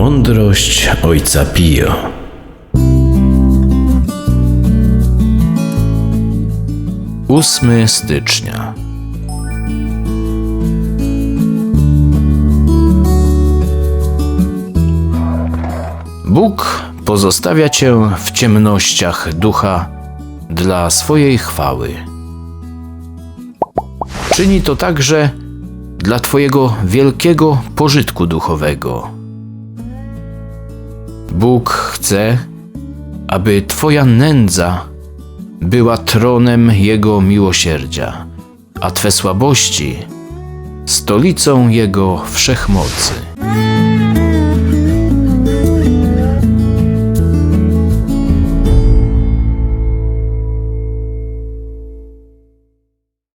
Mądrość ojca Pio. Ósmy stycznia. Bóg pozostawia cię w ciemnościach ducha dla swojej chwały. Czyni to także dla Twojego wielkiego pożytku duchowego. Bóg chce, aby Twoja nędza była tronem Jego miłosierdzia, a Twe słabości stolicą Jego wszechmocy.